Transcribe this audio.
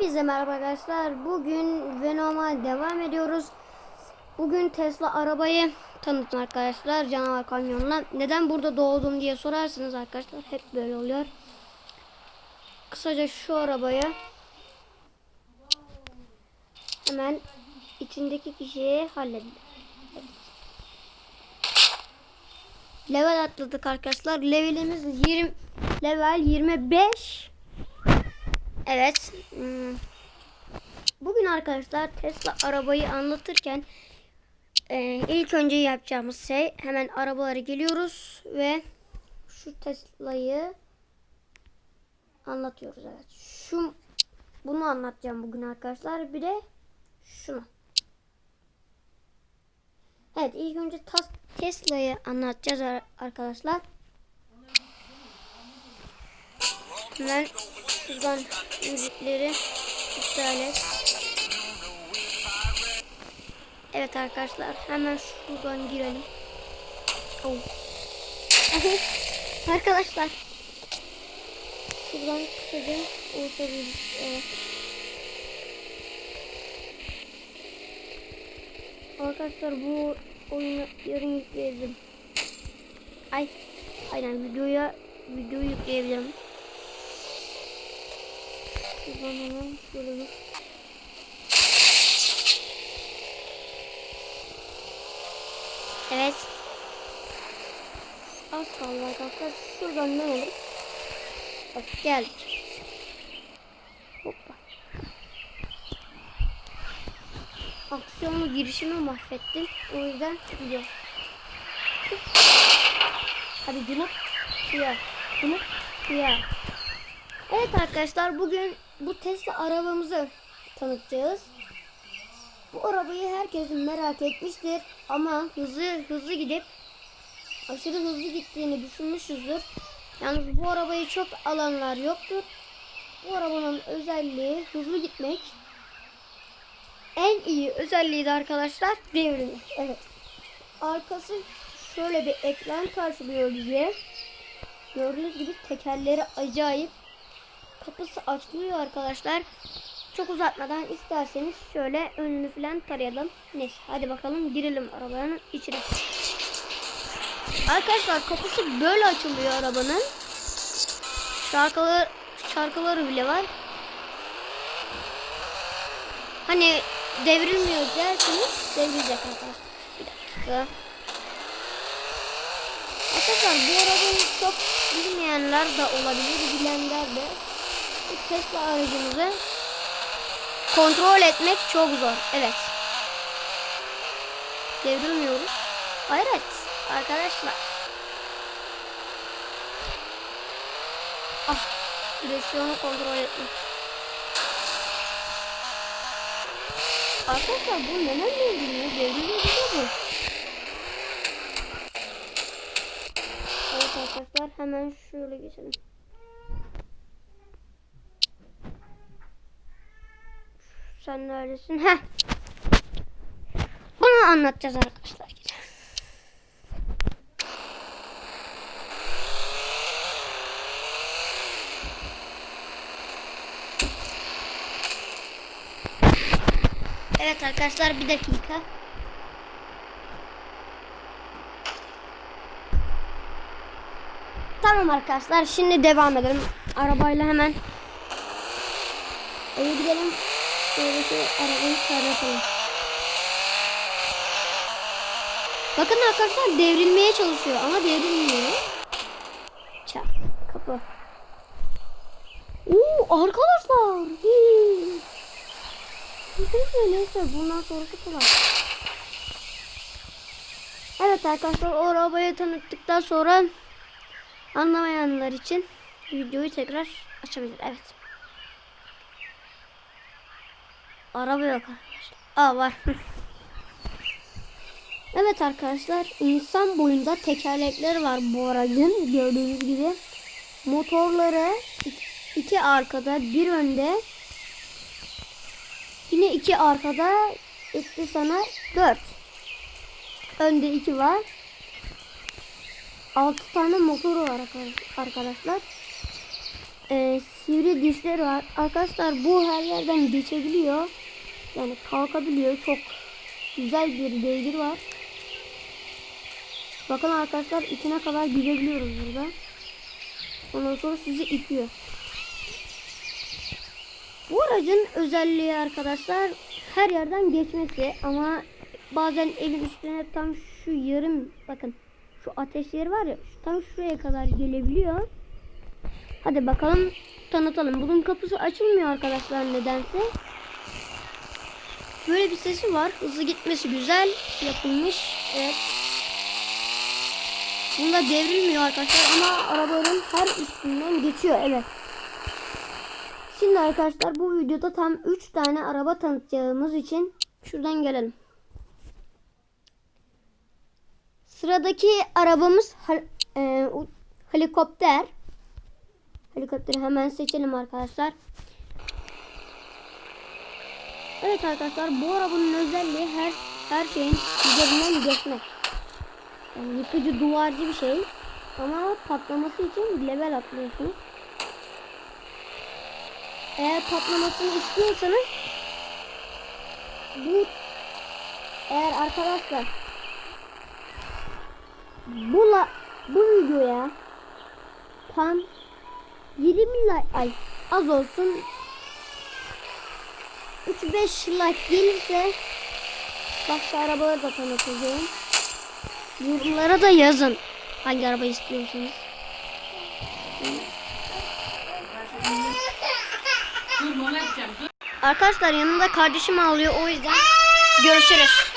Hepinize merhaba arkadaşlar. Bugün Venom'a devam ediyoruz. Bugün Tesla arabayı tanıtın arkadaşlar. Canavar kamyonla. Neden burada doğdum diye sorarsınız arkadaşlar. Hep böyle oluyor. Kısaca şu arabayı hemen içindeki kişiyi halledin. Level atladık arkadaşlar. Levelimiz 20 level 25. Evet. hmm. Bugün arkadaşlar Tesla arabayı anlatırken e, ilk önce yapacağımız şey hemen arabalara geliyoruz ve şu Tesla'yı anlatıyoruz. Evet. Şu bunu anlatacağım bugün arkadaşlar. Bir de şunu. Evet ilk önce Tesla'yı anlatacağız ar- arkadaşlar. Hemen şuradan müzikleri iptal et. Evet arkadaşlar hemen şuradan girelim. Oh. arkadaşlar. Şuradan kısaca ulaşabiliriz. Evet. Arkadaşlar bu oyunu yarın yükleyebilirim. Ay. Aynen videoya video yükleyebilirim. Şuradan hemen şöyle bir Evet. Az kaldı arkadaşlar. Şuradan dönelim. Bak geldik. Hoppa. Aksiyonlu girişimi mahvettim. O yüzden gidiyor. Hadi Cunuk. Suya. Cunuk. Suya. Evet arkadaşlar bugün bu Tesla arabamızı tanıtacağız. Bu arabayı herkesin merak etmiştir ama hızlı hızlı gidip aşırı hızlı gittiğini düşünmüşüzdür. Yalnız bu arabayı çok alanlar yoktur. Bu arabanın özelliği hızlı gitmek. En iyi özelliği de arkadaşlar devrilmek. Evet. Arkası şöyle bir ekran karşılıyor bize. Gördüğünüz gibi tekerleri acayip. Kapısı açılıyor arkadaşlar. Çok uzatmadan isterseniz şöyle önünü falan tarayalım. Neyse hadi bakalım girelim arabanın içine. Arkadaşlar kapısı böyle açılıyor arabanın. Şarkılar, şarkıları bile var. Hani devrilmiyor derseniz devrilecek arkadaşlar. Bir dakika. Arkadaşlar bu arabayı çok bilmeyenler de olabilir, bilenler de. Tesla aracımızı kontrol etmek çok zor. Evet. Devrilmiyoruz. Hayret arkadaşlar. Ah, direksiyonu kontrol etmek. Arkadaşlar bu neden devriliyor? Devriliyor bu. Evet arkadaşlar hemen şöyle geçelim. Sen neredesin? Heh. Bunu anlatacağız arkadaşlar. Evet arkadaşlar bir dakika. Tamam arkadaşlar şimdi devam edelim. Arabayla hemen eve gidelim. Şuradaki arabayı tarlatalım. Bakın arkadaşlar devrilmeye çalışıyor ama devrilmiyor. Çak kapı. Oo arkadaşlar. Hii. Neyse neyse bundan sonrası kolay. Evet arkadaşlar o arabayı tanıttıktan sonra anlamayanlar için videoyu tekrar açabilir. Evet. Araba yok arkadaşlar. Aa var. evet arkadaşlar insan boyunda tekerlekleri var bu aracın gördüğünüz gibi. Motorları iki arkada bir önde yine iki arkada etti sana dört. Önde iki var. Altı tane motoru var arkadaşlar. Ee, sivri dişleri var. Arkadaşlar bu her yerden geçebiliyor. Yani kalkabiliyor. Çok güzel bir beygir var. Bakın arkadaşlar içine kadar girebiliyoruz burada. Ondan sonra sizi itiyor. Bu aracın özelliği arkadaşlar her yerden geçmesi ama bazen evin üstüne tam şu yarım bakın şu ateş yeri var ya tam şuraya kadar gelebiliyor. Hadi bakalım tanıtalım. Bunun kapısı açılmıyor arkadaşlar nedense. Böyle bir sesi var. Hızlı gitmesi güzel yapılmış. Evet. Bunda devrilmiyor arkadaşlar ama arabanın her üstünden geçiyor. Evet. Şimdi arkadaşlar bu videoda tam 3 tane araba tanıtacağımız için şuradan gelelim. Sıradaki arabamız hel- e, helikopter. Helikopteri hemen seçelim arkadaşlar. Evet arkadaşlar bu arabanın özelliği her her şeyin üzerinden geçmek. Yani yıkıcı duvarcı bir şey. Ama patlaması için level atlıyorsunuz. Eğer patlamasını istiyorsanız bu eğer arkadaşlar bu la, bu videoya tam 20 like ay az olsun 3-5 like gelirse başka arabaları da tanıtacağım. Yorumlara da yazın hangi araba istiyorsunuz. Arkadaşlar yanımda kardeşim ağlıyor o yüzden görüşürüz.